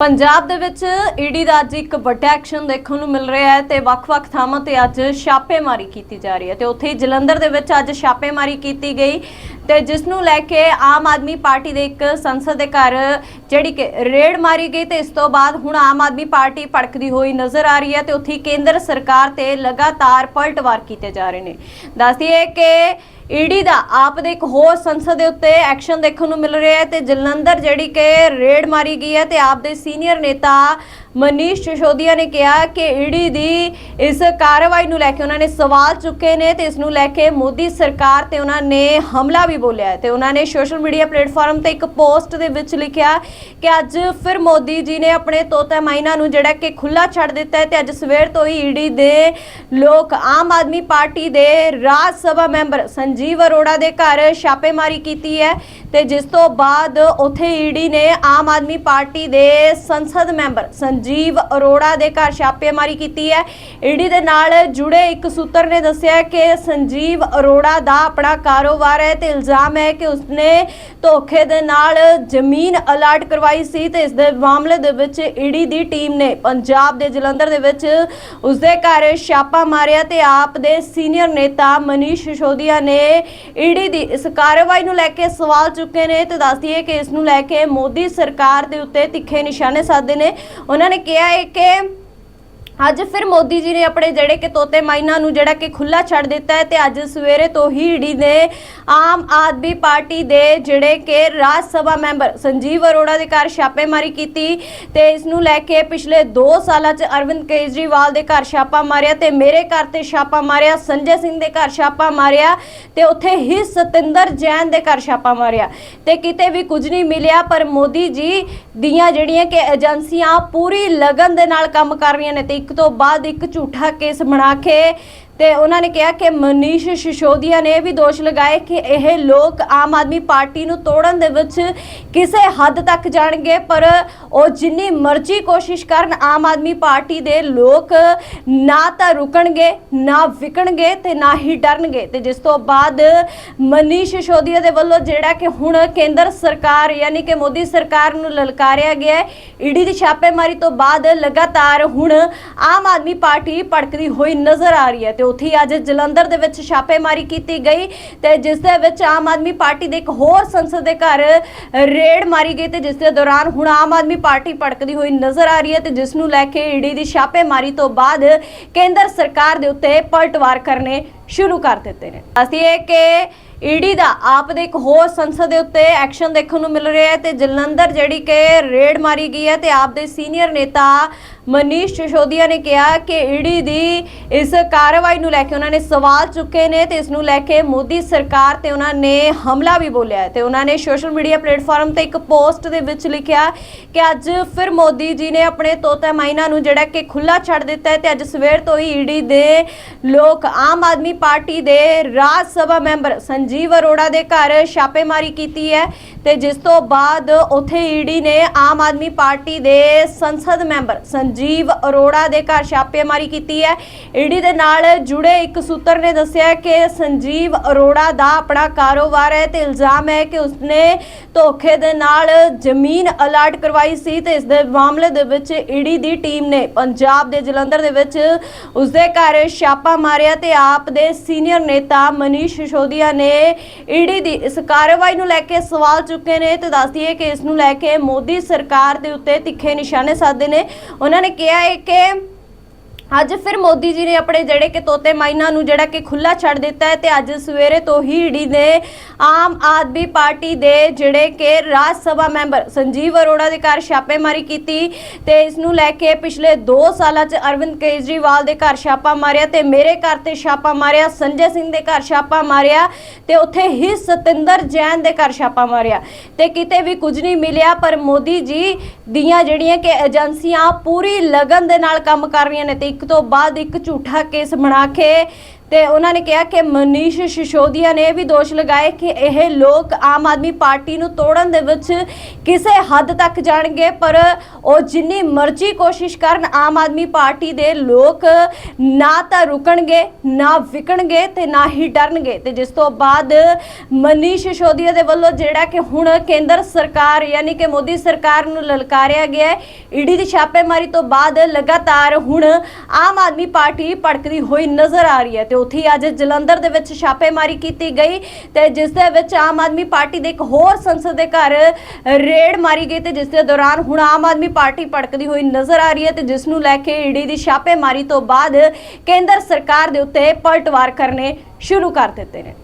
ਪੰਜਾਬ ਦੇ ਵਿੱਚ ਈਡੀ ਦਾ ਅੱਜ ਇੱਕ ਵੱਡਾ ਐਕਸ਼ਨ ਦੇਖਣ ਨੂੰ ਮਿਲ ਰਿਹਾ ਹੈ ਤੇ ਵੱਖ-ਵੱਖ ਥਾਵਾਂ ਤੇ ਅੱਜ ਛਾਪੇਮਾਰੀ ਕੀਤੀ ਜਾ ਰਹੀ ਹੈ ਤੇ ਉੱਥੇ ਹੀ ਜਲੰਧਰ ਦੇ ਵਿੱਚ ਅੱਜ ਛਾਪੇਮਾਰੀ ਕੀਤੀ ਗਈ ਤੇ ਜਿਸ ਨੂੰ ਲੈ ਕੇ ਆਮ ਆਦਮੀ ਪਾਰਟੀ ਦੇ ਇੱਕ ਸੰਸਦ ਦੇ ਘਰ ਜਿਹੜੀ ਕਿ ਰੇਡ ਮਾਰੀ ਗਈ ਤੇ ਇਸ ਤੋਂ ਬਾਅਦ ਹੁਣ ਆਮ ਆਦਮੀ ਪਾਰਟੀ ਭੜਕਦੀ ਹੋਈ ਨਜ਼ਰ ਆ ਰਹੀ ਹੈ ਤੇ ਉੱਥੇ ਕੇਂਦਰ ਸਰਕਾਰ ਤੇ ਲਗਾਤਾਰ ਪਲਟਵਾਰ ਕੀਤੇ ਜਾ ਰਹੇ ਨੇ। ਦੱਸਦੀਏ ਕਿ ਈਡੀ ਦਾ ਆਪ ਦੇ ਇੱਕ ਹੋਰ ਸੰਸਦ ਦੇ ਉੱਤੇ ਐਕਸ਼ਨ ਦੇਖਣ ਨੂੰ ਮਿਲ ਰਿਹਾ ਹੈ ਤੇ ਜਲੰਧਰ ਜਿਹੜੀ ਕਿ ਰੇਡ ਮਾਰੀ ਗਈ ਹੈ ਤੇ ਆਪ ਦੇ ਸੀਨੀਅਰ ਨੇਤਾ ਮਨੀਸ਼ ਸਿਸੋਦੀਆ ਨੇ ਕਿਹਾ ਕਿ ਈਡੀ ਦੀ ਇਸ ਕਾਰਵਾਈ ਨੂੰ ਲੈ ਕੇ ਉਹਨਾਂ ਨੇ ਸਵਾਲ ਚੁੱਕੇ ਨੇ ਤੇ ਇਸ ਨੂੰ ਲੈ ਕੇ ਮੋਦੀ ਸਰਕਾਰ ਤੇ ਉਹਨਾਂ ਨੇ ਹਮਲਾ ਵੀ ਬੋਲਿਆ ਹੈ ਤੇ ਉਹਨਾਂ ਨੇ ਸੋਸ਼ਲ ਮੀਡੀਆ ਪਲੇਟਫਾਰਮ ਤੇ ਇੱਕ ਪੋਸਟ ਦੇ ਵਿੱਚ ਲਿਖਿਆ ਕਿ ਅੱਜ ਫਿਰ ਮੋਦੀ ਜੀ ਨੇ ਆਪਣੇ ਤੋਤਾ ਮਾਈਨਾ ਨੂੰ ਜਿਹੜਾ ਕਿ ਖੁੱਲਾ ਛੱਡ ਦਿੱਤਾ ਹੈ ਤੇ ਅੱਜ ਸਵੇਰ ਤੋਂ ਹੀ ਈਡੀ ਦੇ ਲੋਕ ਆਮ ਆਦਮੀ ਪਾਰਟੀ ਦੇ ਰਾਜ ਸਭਾ ਮੈਂਬਰ ਸੰਜੀਵ ਅਰੋੜਾ ਦੇ ਘਰ ਛਾਪੇਮਾਰੀ ਕੀਤੀ ਹੈ ਤੇ ਜਿਸ ਤੋਂ ਬਾਅਦ ਉੱਥੇ ਈਡੀ ਨੇ ਆਮ ਆਦਮੀ ਪਾਰਟੀ ਦੇ ਸੰਸਦ ਮੈਂਬਰ ਸੰਜੀਵ ਅਰੋੜਾ ਦੇ ਘਰ ਛਾਪੇਮਾਰੀ ਕੀਤੀ ਹੈ। ਈਡੀ ਦੇ ਨਾਲ ਜੁੜੇ ਇੱਕ ਸੂਤਰ ਨੇ ਦੱਸਿਆ ਕਿ ਸੰਜੀਵ ਅਰੋੜਾ ਦਾ ਆਪਣਾ ਕਾਰੋਬਾਰ ਹੈ ਤੇ ਇਲਜ਼ਾਮ ਹੈ ਕਿ ਉਸਨੇ ਧੋਖੇ ਦੇ ਨਾਲ ਜ਼ਮੀਨ ਅਲਾਟ ਕਰਵਾਈ ਸੀ ਤੇ ਇਸ ਦੇ ਮਾਮਲੇ ਦੇ ਵਿੱਚ ਈਡੀ ਦੀ ਟੀਮ ਨੇ ਪੰਜਾਬ ਦੇ ਜਲੰਧਰ ਦੇ ਵਿੱਚ ਉਸਦੇ ਘਰ ਛਾਪਾ ਮਾਰਿਆ ਤੇ ਆਪ ਦੇ ਸੀਨੀਅਰ ਨੇਤਾ ਮਨੀਸ਼ ਸਿਸੋਦੀਆ ਨੇ ਈਡੀ ਦੀ ਇਸ ਕਾਰਵਾਈ ਨੂੰ ਲੈ ਕੇ ਸਵਾਲ ਚੁੱਕੇ ਨੇ ਤੇ ਦੱਸਦੀ ਹੈ ਕਿ ਇਸ ਨੂੰ ਲੈ ਕੇ ਮੋਦੀ ਸਰਕਾਰ ਦੇ ਉੱਤੇ ਤਿੱਖੇ ਨਿਸ਼ਾਨੇ ਸਾਧੇ ਨੇ। ਉਹਨਾਂ ਨੇ ਕਿਹਾ ਹੈ ਕਿ ਅੱਜ ਫਿਰ ਮੋਦੀ ਜੀ ਨੇ ਆਪਣੇ ਜਿਹੜੇ ਕਿ ਤੋਤੇ ਮਾਈਨਾ ਨੂੰ ਜਿਹੜਾ ਕਿ ਖੁੱਲਾ ਛੱਡ ਦਿੱਤਾ ਹੈ ਤੇ ਅੱਜ ਸਵੇਰੇ ਤੋਂ ਹੀ ਈਡੀ ਨੇ ਆਮ ਆਦਮੀ ਪਾਰਟੀ ਦੇ ਜਿਹੜੇ ਕਿ ਰਾਜ ਸਭਾ ਮੈਂਬਰ ਸੰਜੀਵ ਅਰੋੜਾ ਦੇ ਘਰ ਛਾਪੇਮਾਰੀ ਕੀਤੀ ਤੇ ਇਸ ਨੂੰ ਲੈ ਕੇ ਪਿਛਲੇ 2 ਸਾਲਾਂ 'ਚ ਅਰਵਿੰਦ ਕੇਜਰੀਵਾਲ ਦੇ ਘਰ ਛਾਪਾ ਮਾਰਿਆ ਤੇ ਮੇਰੇ ਘਰ ਤੇ ਛਾਪਾ ਮਾਰਿਆ, ਸੰਜੇ ਸਿੰਘ ਦੇ ਘਰ ਛਾਪਾ ਮਾਰਿਆ ਤੇ ਉੱਥੇ ਹੀ ਸਤਿੰਦਰ ਜੈਨ ਦੇ ਘਰ ਛਾਪਾ ਮਾਰਿਆ। ਤੇ ਕਿਤੇ ਵੀ ਕੁਝ ਨਹੀਂ ਮਿਲਿਆ, ਪਰ ਮੋਦੀ ਜੀ ਦੀਆਂ ਜਿਹੜੀਆਂ ਕਿ ਏਜੰਸੀਆਂ ਪੂਰੀ ਲਗਨ ਦੇ ਨਾਲ ਕੰਮ ਕਰ ਰਹੀਆਂ ਨੇ ਤੇ ਇੱਕ ਤੋਂ ਬਾਅਦ ਇੱਕ ਝੂਠਾ ਕੇਸ ਬਣਾ ਕੇ ਤੇ ਉਹਨਾਂ ਨੇ ਕਿਹਾ ਕਿ ਮਨੀਸ਼ ਸਿਸੋਦੀਆ ਨੇ ਇਹ ਵੀ ਦੋਸ਼ ਲਗਾਏ ਕਿ ਇਹ ਲੋਕ ਆਮ ਆਦਮੀ ਪਾਰਟੀ ਨੂੰ ਤੋੜਨ ਦੇ ਵਿੱਚ ਕਿਸੇ ਹੱਦ ਤੱਕ ਜਾਣਗੇ, ਪਰ ਉਹ ਜਿੰਨੀ ਮਰਜ਼ੀ ਕੋਸ਼ਿਸ਼ ਕਰਨ, ਆਮ ਆਦਮੀ ਪਾਰਟੀ ਦੇ ਲੋਕ ਨਾ ਤਾਂ ਰੁਕਣਗੇ, ਨਾ ਵਿਕਣਗੇ ਤੇ ਨਾ ਹੀ ਡਰਨਗੇ। ਤੇ ਜਿਸ ਤੋਂ ਬਾਅਦ ਮਨੀਸ਼ ਸਿਸੋਦੀਆ ਦੇ ਵੱਲੋਂ ਜਿਹੜਾ ਕਿ ਹੁਣ ਕੇਂਦਰ ਸਰਕਾਰ ਯਾਨੀ ਕਿ ਮੋਦੀ ਸਰਕਾਰ ਨੂੰ ਲਲਕਾਰਿਆ ਗਿਆ ਹੈ, ਈਡੀ ਦੀ ਛਾਪੇਮਾਰੀ ਤੋਂ ਬਾਅਦ ਲਗਾਤਾਰ ਹੁਣ ਆਮ ਆਦਮੀ ਪਾਰਟੀ ਭੜਕਦੀ ਹੋਈ ਨਜ਼ਰ ਆ ਰਹੀ ਹੈ ਤੇ ਉੱਥੇ ਅੱਜ ਜਲੰਧਰ ਦੇ ਵਿੱਚ ਛਾਪੇਮਾਰੀ ਕੀਤੀ ਗਈ ਤੇ ਜਿਸ ਦੇ ਵਿੱਚ ਆਮ ਆਦਮੀ ਪਾਰਟੀ ਦੇ ਇੱਕ ਹੋਰ ਸੰਸਦ ਦੇ ਘਰ ਰੇਡ ਮਾਰੀ ਗਈ ਤੇ ਜਿਸ ਦੇ ਦੌਰਾਨ ਹੁਣ ਆਮ ਆਦਮੀ ਪਾਰਟੀ ਭੜਕਦੀ ਹੋਈ ਨਜ਼ਰ ਆ ਰਹੀ ਹੈ ਤੇ ਜਿਸ ਨੂੰ ਲੈ ਕੇ ਈਡੀ ਦੀ ਛਾਪੇਮਾਰੀ ਤੋਂ ਬਾਅਦ ਕੇਂਦਰ ਸਰਕਾਰ ਦੇ ਉੱਤੇ ਪਲਟਵਾਰ ਕਰਨੇ ਸ਼ੁਰੂ ਕਰ ਦਿੱਤੇ ਨੇ। ਅਸੀਂ ਇਹ ਕਿ ਈਡੀ ਦਾ ਆਪ ਦੇ ਇੱਕ ਹੋਰ ਸੰਸਦ ਦੇ ਉੱਤੇ ਐਕਸ਼ਨ ਦੇਖਣ ਨੂੰ ਮਿਲ ਰਿਹਾ ਹੈ ਤੇ ਜਲੰਧਰ ਜਿਹੜੀ ਕਿ ਰੇਡ ਮਾਰੀ ਗਈ ਹੈ ਤੇ ਆਪ ਦੇ ਸੀਨੀਅਰ ਨੇਤਾ ਮਨੀਸ਼ ਸਿਸੋਦੀਆ ਨੇ ਕਿਹਾ ਕਿ ਈਡੀ ਦੀ ਇਸ ਕਾਰਵਾਈ ਨੂੰ ਲੈ ਕੇ ਉਹਨਾਂ ਨੇ ਸਵਾਲ ਚੁੱਕੇ ਨੇ ਤੇ ਇਸ ਨੂੰ ਲੈ ਕੇ ਮੋਦੀ ਸਰਕਾਰ ਤੇ ਉਹਨਾਂ ਨੇ ਹਮਲਾ ਵੀ ਬੋਲਿਆ ਹੈ ਤੇ ਉਹਨਾਂ ਨੇ ਸੋਸ਼ਲ ਮੀਡੀਆ ਪਲੇਟਫਾਰਮ ਤੇ ਇੱਕ ਪੋਸਟ ਦੇ ਵਿੱਚ ਲਿਖਿਆ ਕਿ ਅੱਜ ਫਿਰ ਮੋਦੀ ਜੀ ਨੇ ਆਪਣੇ ਤੋਤਾ ਮਾਈਨਾ ਨੂੰ ਜਿਹੜਾ ਕਿ ਖੁੱਲਾ ਛੱਡ ਦਿੱਤਾ ਹੈ ਤੇ ਅੱਜ ਸਵੇਰ ਤੋਂ ਹੀ ਈਡੀ ਦੇ ਲੋਕ ਆਮ ਆਦਮੀ ਪਾਰਟੀ ਦੇ ਰਾਜ ਸਭਾ ਮੈਂਬਰ ਸੰਜੀਵ ਅਰੋੜਾ ਦੇ ਘਰ ਛਾਪੇਮਾਰੀ ਕੀਤੀ ਹੈ ਤੇ ਜਿਸ ਤੋਂ ਬਾਅਦ ਉੱਥੇ ਈਡੀ ਨੇ ਆਮ ਆਦਮੀ ਪਾਰਟੀ ਦੇ ਸੰਸਦ ਮੈਂਬਰ ਸੰਜੀਵ ਅਰੋੜਾ ਦੇ ਘਰ ਛਾਪੇਮਾਰੀ ਕੀਤੀ ਹੈ। ਈਡੀ ਦੇ ਨਾਲ ਜੁੜੇ ਇੱਕ ਸੂਤਰ ਨੇ ਦੱਸਿਆ ਕਿ ਸੰਜੀਵ ਅਰੋੜਾ ਦਾ ਆਪਣਾ ਕਾਰੋਬਾਰ ਹੈ ਤੇ ਇਲਜ਼ਾਮ ਹੈ ਕਿ ਉਸਨੇ ਧੋਖੇ ਦੇ ਨਾਲ ਜ਼ਮੀਨ ਅਲਾਟ ਕਰਵਾਈ ਸੀ ਤੇ ਇਸ ਦੇ ਮਾਮਲੇ ਦੇ ਵਿੱਚ ਈਡੀ ਦੀ ਟੀਮ ਨੇ ਪੰਜਾਬ ਦੇ ਜਲੰਧਰ ਦੇ ਵਿੱਚ ਉਸਦੇ ਘਰ ਛਾਪਾ ਮਾਰਿਆ ਤੇ ਆਪ ਦੇ ਸੀਨੀਅਰ ਨੇਤਾ ਮਨੀਸ਼ ਸਿਸੋਦੀਆ ਨੇ ਈਡੀ ਦੀ ਇਸ ਕਾਰਵਾਈ ਨੂੰ ਲੈ ਕੇ ਸਵਾਲ ਚੁੱਕੇ ਨੇ ਤੇ ਦੱਸਦੀ ਹੈ ਕਿ ਇਸ ਨੂੰ ਲੈ ਕੇ ਮੋਦੀ ਸਰਕਾਰ ਦੇ ਉੱਤੇ ਤਿੱਖੇ ਨਿਸ਼ਾਨੇ ਸਾਧੇ ਨੇ। ਉਹਨਾਂ ਨੇ ਕਿਹਾ ਹੈ ਕਿ ਅੱਜ ਫਿਰ ਮੋਦੀ ਜੀ ਨੇ ਆਪਣੇ ਜਿਹੜੇ ਕਿ ਤੋਤੇ ਮਾਈਨਾ ਨੂੰ ਜਿਹੜਾ ਕਿ ਖੁੱਲਾ ਛੱਡ ਦਿੱਤਾ ਹੈ ਤੇ ਅੱਜ ਸਵੇਰੇ ਤੋਂ ਹੀ ਈਡੀ ਨੇ ਆਮ ਆਦਮੀ ਪਾਰਟੀ ਦੇ ਜਿਹੜੇ ਕਿ ਰਾਜ ਸਭਾ ਮੈਂਬਰ ਸੰਜੀਵ ਅਰੋੜਾ ਦੇ ਘਰ ਛਾਪੇਮਾਰੀ ਕੀਤੀ ਤੇ ਇਸ ਨੂੰ ਲੈ ਕੇ ਪਿਛਲੇ 2 ਸਾਲਾਂ 'ਚ ਅਰਵਿੰਦ ਕੇਜਰੀਵਾਲ ਦੇ ਘਰ ਛਾਪਾ ਮਾਰਿਆ ਤੇ ਮੇਰੇ ਘਰ ਤੇ ਛਾਪਾ ਮਾਰਿਆ, ਸੰਜੇ ਸਿੰਘ ਦੇ ਘਰ ਛਾਪਾ ਮਾਰਿਆ ਤੇ ਉੱਥੇ ਹੀ ਸਤਿੰਦਰ ਜੈਨ ਦੇ ਘਰ ਛਾਪਾ ਮਾਰਿਆ। ਤੇ ਕਿਤੇ ਵੀ ਕੁਝ ਨਹੀਂ ਮਿਲਿਆ, ਪਰ ਮੋਦੀ ਜੀ ਦੀਆਂ ਜਿਹੜੀਆਂ ਕਿ ਏਜੰਸੀਆਂ ਪੂਰੀ ਲਗਨ ਦੇ ਨਾਲ ਕੰਮ ਕਰ ਰਹੀਆਂ ਨੇ ਤੇ ਇੱਕ ਤੋਂ ਬਾਅਦ ਇੱਕ ਝੂਠਾ ਕੇਸ ਬਣਾ ਕੇ ਤੇ ਉਹਨਾਂ ਨੇ ਕਿਹਾ ਕਿ ਮਨੀਸ਼ ਸਿਸੋਦੀਆ ਨੇ ਇਹ ਵੀ ਦੋਸ਼ ਲਗਾਏ ਕਿ ਇਹ ਲੋਕ ਆਮ ਆਦਮੀ ਪਾਰਟੀ ਨੂੰ ਤੋੜਨ ਦੇ ਵਿੱਚ ਕਿਸੇ ਹੱਦ ਤੱਕ ਜਾਣਗੇ, ਪਰ ਉਹ ਜਿੰਨੀ ਮਰਜ਼ੀ ਕੋਸ਼ਿਸ਼ ਕਰਨ, ਆਮ ਆਦਮੀ ਪਾਰਟੀ ਦੇ ਲੋਕ ਨਾ ਤਾਂ ਰੁਕਣਗੇ, ਨਾ ਵਿਕਣਗੇ ਤੇ ਨਾ ਹੀ ਡਰਨਗੇ। ਤੇ ਜਿਸ ਤੋਂ ਬਾਅਦ ਮਨੀਸ਼ ਸਿਸੋਦੀਆ ਦੇ ਵੱਲੋਂ ਜਿਹੜਾ ਕਿ ਹੁਣ ਕੇਂਦਰ ਸਰਕਾਰ, ਯਾਨੀ ਕਿ ਮੋਦੀ ਸਰਕਾਰ ਨੂੰ ਲਲਕਾਰਿਆ ਗਿਆ ਹੈ, ਈਡੀ ਦੀ ਛਾਪੇਮਾਰੀ ਤੋਂ ਬਾਅਦ ਲਗਾਤਾਰ ਹੁਣ ਆਮ ਆਦਮੀ ਪਾਰਟੀ ਭੜਕਦੀ ਹੋਈ ਨਜ਼ਰ ਆ ਰਹੀ ਹੈ ਤੇ ਉੱਥੇ ਅੱਜ ਜਲੰਧਰ ਦੇ ਵਿੱਚ ਛਾਪੇਮਾਰੀ ਕੀਤੀ ਗਈ ਤੇ ਜਿਸ ਦੇ ਵਿੱਚ ਆਮ ਆਦਮੀ ਪਾਰਟੀ ਦੇ ਇੱਕ ਹੋਰ ਸੰਸਦ ਦੇ ਘਰ ਰੇਡ ਮਾਰੀ ਗਈ ਤੇ ਜਿਸ ਦੇ ਦੌਰਾਨ ਹੁਣ ਆਮ ਆਦਮੀ ਪਾਰਟੀ ਭੜਕਦੀ ਹੋਈ ਨਜ਼ਰ ਆ ਰਹੀ ਹੈ ਤੇ ਜਿਸ ਨੂੰ ਲੈ ਕੇ ਈਡੀ ਦੀ ਛਾਪੇਮਾਰੀ ਤੋਂ ਬਾਅਦ ਕੇਂਦਰ ਸਰਕਾਰ ਦੇ ਉੱਤੇ ਪਲਟਵਾਰ ਕਰਨੇ ਸ਼ੁਰੂ ਕਰ ਦਿੱਤੇ ਨੇ।